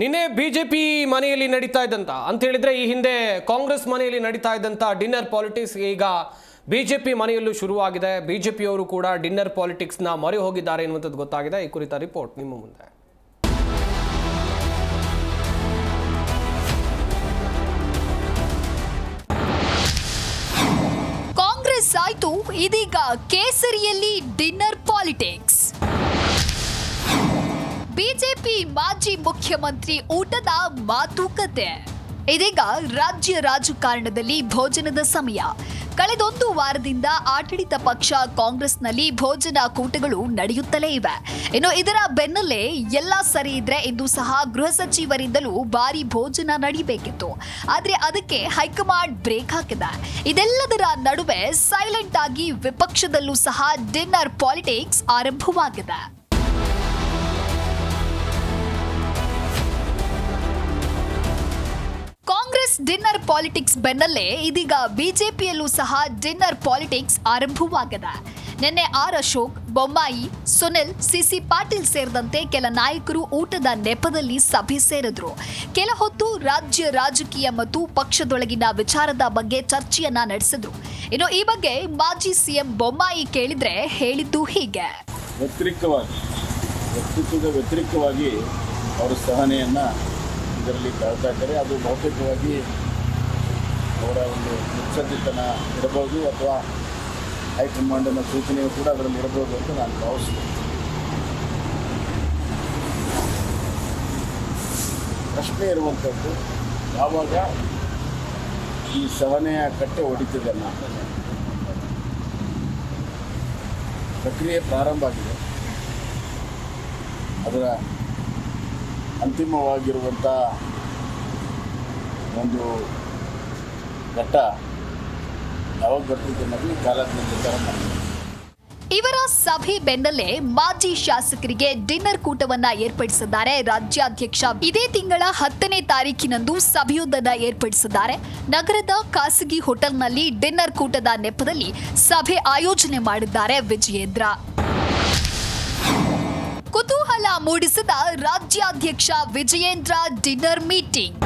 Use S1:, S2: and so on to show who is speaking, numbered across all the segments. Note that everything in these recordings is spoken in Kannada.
S1: ನಿನ್ನೆ ಬಿ ಜೆ ಪಿ ಮನೆಯಲ್ಲಿ ನಡೀತಾ ಇದ್ದಂತ, ಅಂತ ಹೇಳಿದ್ರೆ ಈ ಹಿಂದೆ ಕಾಂಗ್ರೆಸ್ ಮನೆಯಲ್ಲಿ ನಡೀತಾ ಇದ್ದಂತ ಡಿನ್ನರ್ ಪಾಲಿಟಿಕ್ಸ್ ಈಗ ಬಿ ಜೆ ಪಿ ಮನೆಯಲ್ಲೂ ಶುರುವಾಗಿದೆ. ಬಿ ಜೆ ಪಿಯವರು ಕೂಡ ಡಿನ್ನರ್ ಪಾಲಿಟಿಕ್ಸ್ನ ಮೊರೆ ಹೋಗಿದ್ದಾರೆ ಎನ್ನುವಂಥದ್ದು ಗೊತ್ತಾಗಿದೆ. ಈ ಕುರಿತ ರಿಪೋರ್ಟ್ ನಿಮ್ಮ ಮುಂದೆ.
S2: ಕಾಂಗ್ರೆಸ್ ಆಯ್ತು, ಇದೀಗ ಕೇಸರಿಯಲ್ಲಿ ಡಿನ್ನರ್ ಪಾಲಿಟಿಕ್ಸ್. ಬಿಜೆಪಿ ಮಾಜಿ ಮುಖ್ಯಮಂತ್ರಿ ಊಟದ ಮಾತುಕತೆ ಇದೀಗ ರಾಜ್ಯ ರಾಜಕಾರಣದಲ್ಲಿ ಭೋಜನದ ಸಮಯ. ಕಳೆದೊಂದು ವಾರದಿಂದ ಆಡಳಿತ ಪಕ್ಷ ಕಾಂಗ್ರೆಸ್ನಲ್ಲಿ ಭೋಜನ ಕೂಟಗಳು ನಡೆಯುತ್ತಲೇ ಇವೆ. ಇನ್ನು ಇದರ ಬೆನ್ನಲ್ಲೇ ಎಲ್ಲ ಸರಿ ಇದ್ರೆ ಇಂದು ಸಹ ಗೃಹ ಸಚಿವರಿಂದಲೂ ಭಾರಿ ಭೋಜನ ನಡೀಬೇಕಿತ್ತು. ಆದ್ರೆ ಅದಕ್ಕೆ ಹೈಕಮಾಂಡ್ ಬ್ರೇಕ್ ಹಾಕಿದೆ. ಇದೆಲ್ಲದರ ನಡುವೆ ಸೈಲೆಂಟ್ ಆಗಿ ವಿಪಕ್ಷದಲ್ಲೂ ಸಹ ಡಿನ್ನರ್ ಪಾಲಿಟಿಕ್ಸ್ ಆರಂಭವಾಗಿದೆ. ಕಾಂಗ್ರೆಸ್ ಡಿನ್ನರ್ ಪಾಲಿಟಿಕ್ಸ್ ಬೆನ್ನಲ್ಲೇ ಇದೀಗ ಬಿಜೆಪಿಯಲ್ಲೂ ಸಹ ಡಿನ್ನರ್ ಪಾಲಿಟಿಕ್ಸ್ ಆರಂಭವಾಗಿದೆ. ನಿನ್ನೆ R Ashok, Bommai, Sunil C C Patil ಸೇರಿದಂತೆ ಕೆಲ ನಾಯಕರು ಊಟದ ನೆಪದಲ್ಲಿ ಸಭೆ ಸೇರಿದ್ರು. ಕೆಲ ಹೊತ್ತು ರಾಜ್ಯ ರಾಜಕೀಯ ಮತ್ತು ಪಕ್ಷದೊಳಗಿನ ವಿಚಾರದ ಬಗ್ಗೆ ಚರ್ಚೆಯನ್ನ ನಡೆಸಿದ್ರು. ಇನ್ನು ಈ ಬಗ್ಗೆ ಮಾಜಿ ಸಿಎಂ ಬೊಮ್ಮಾಯಿ ಕೇಳಿದ್ರೆ ಹೇಳಿದ್ದು ಹೀಗೆ.
S3: ವ್ಯತಿರಿಕ್ತವಾಗಿ, ವ್ಯಕ್ತಿತ್ವದ ವ್ಯತಿರಿಕ್ತವಾಗಿ ಅವರು ಸಹನೆಯನ್ನು ಇದರಲ್ಲಿ ತಾಳ್ತಾ ಇದ್ದಾರೆ ಅದು ಬಹುತೇಕವಾಗಿ ಅವರ ಒಂದು ಮುತ್ಸದ್ದಿತನ ಇರಬಹುದು ಅಥವಾ ಹೈಕಮಾಂಡ್ನ ಸೂಚನೆಯು ಕೂಡ ಅದರಲ್ಲಿ ಇರಬಹುದು ಅಂತ ನಾನು ಭಾವಿಸ್ತೀನಿ. ಪ್ರಶ್ನೆ ಇರುವಂಥದ್ದು, ಯಾವಾಗ ಈ ಸವನೆಯ ಕಟ್ಟೆ ಹೊಡಿತದೆ ಪ್ರಕ್ರಿಯೆ ಪ್ರಾರಂಭ ಆಗಿದೆ. ಅದರ ಅಂತಿಮವಾಗಿರುವಂಥ ಒಂದು ಘಟ್ಟ ಯಾವಾಗ ಬರ್ತಿದೆ ಅನ್ನೋದು ನಿರ್ಧಾರ
S2: ಇವರ ಸಭೆ ಬೆನ್ನಲ್ಲೇ ಮಾಜಿ ಶಾಸಕರಿಗೆ ಡಿನ್ನರ್ ಕೂಟವನ್ನ ಏರ್ಪಡಿಸಿದ್ದಾರೆ ರಾಜ್ಯಾಧ್ಯಕ್ಷ. ಇದೇ ತಿಂಗಳ ಹತ್ತನೇ ತಾರೀಕಿನಂದು ಸಭೆಯೊಂದನ್ನ ಏರ್ಪಡಿಸಿದ್ದಾರೆ. ನಗರದ ಖಾಸಗಿ ಹೋಟೆಲ್ನಲ್ಲಿ ಡಿನ್ನರ್ ಕೂಟದ ನೆಪದಲ್ಲಿ ಸಭೆ ಆಯೋಜನೆ ಮಾಡಿದ್ದಾರೆ ವಿಜಯೇಂದ್ರ. ಕುತೂಹಲ ಮೂಡಿಸಿದ ರಾಜ್ಯಾಧ್ಯಕ್ಷ ವಿಜಯೇಂದ್ರ ಡಿನ್ನರ್ ಮೀಟಿಂಗ್.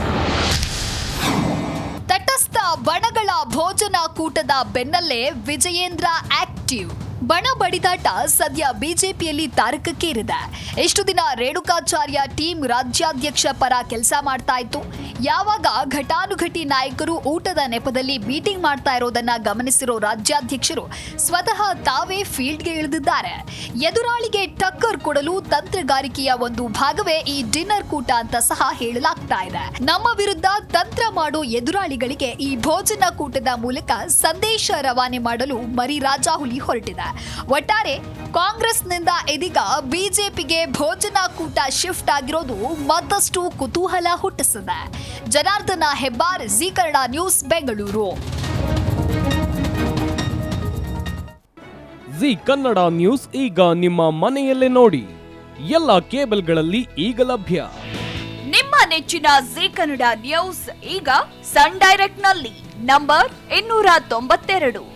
S2: ತಟಸ್ಥ ಬಣಗಳ ಭೋಜನ ಕೂಟದ ಬೆನ್ನಲ್ಲೇ ವಿಜಯೇಂದ್ರ ಆಕ್ಟಿವ್. ಬಣ ಬಡಿದಾಟ ಸದ್ಯ ಬಿಜೆಪಿಯಲ್ಲಿ ತಾರಕಕ್ಕೇರಿದೆ ಎಷ್ಟು ದಿನ ರೇಣುಕಾಚಾರ್ಯ ಟೀಮ್ ರಾಜ್ಯಾಧ್ಯಕ್ಷ ಪರ ಕೆಲಸ ಮಾಡ್ತಾ ಇತ್ತು. ಯಾವಾಗ ಘಟಾನುಘಟಿ ನಾಯಕರು ಊಟದ ನೆಪದಲ್ಲಿ ಮೀಟಿಂಗ್ ಮಾಡ್ತಾ ಇರೋದನ್ನ ಗಮನಿಸಿರೋ ರಾಜ್ಯಾಧ್ಯಕ್ಷರು ಸ್ವತಃ ತಾವೇ ಫೀಲ್ಡ್ಗೆ ಇಳಿದಿದ್ದಾರೆ. ಎದುರಾಳಿಗೆ ಟಕ್ಕರ್ ಕೊಡಲು ತಂತ್ರಗಾರಿಕೆಯ ಒಂದು ಭಾಗವೇ ಈ ಡಿನ್ನರ್ ಕೂಟ ಅಂತ ಸಹ ಹೇಳಲಾಗ್ತಾ ಇದೆ. ನಮ್ಮ ವಿರುದ್ಧ ತಂತ್ರ ಮಾಡೋ ಎದುರಾಳಿಗಳಿಗೆ ಈ ಭೋಜನ ಕೂಟದ ಮೂಲಕ ಸಂದೇಶ ರವಾನೆ ಮಾಡಲು ಮರಿ ರಾಜಾಹುಲಿ ಹೊರಟಿದೆ. ಒಟ್ಟಾರೆ ಕಾಂಗ್ರೆಸ್ನಿಂದ ಇದೀಗ ಬಿಜೆಪಿಗೆ ಭೋಜನ ಕೂಟ ಶಿಫ್ಟ್ ಆಗಿರೋದು ಮತ್ತಷ್ಟು ಕುತೂಹಲ ಹುಟ್ಟಿಸಿದೆ. Janardhana Hebbar Zee Kannada news Bengaluru.
S4: Zee Kannada news ಈಗ ನಿಮ್ಮ ಮನೆಯಲ್ಲೇ ನೋಡಿ. ಎಲ್ಲ ಕೇಬಲ್ಗಳಲ್ಲಿ ಈಗ ಲಭ್ಯ.
S5: ನಿಮ್ಮ ನೆಚ್ಚಿನ ಜಿ ಕನ್ನಡ ನ್ಯೂಸ್ ಈಗ ಸನ್ ಡೈರೆಕ್ಟ್ನಲ್ಲಿ ನಂಬರ್ ಇನ್ನೂರ ತೊಂಬತ್ತೆರಡು.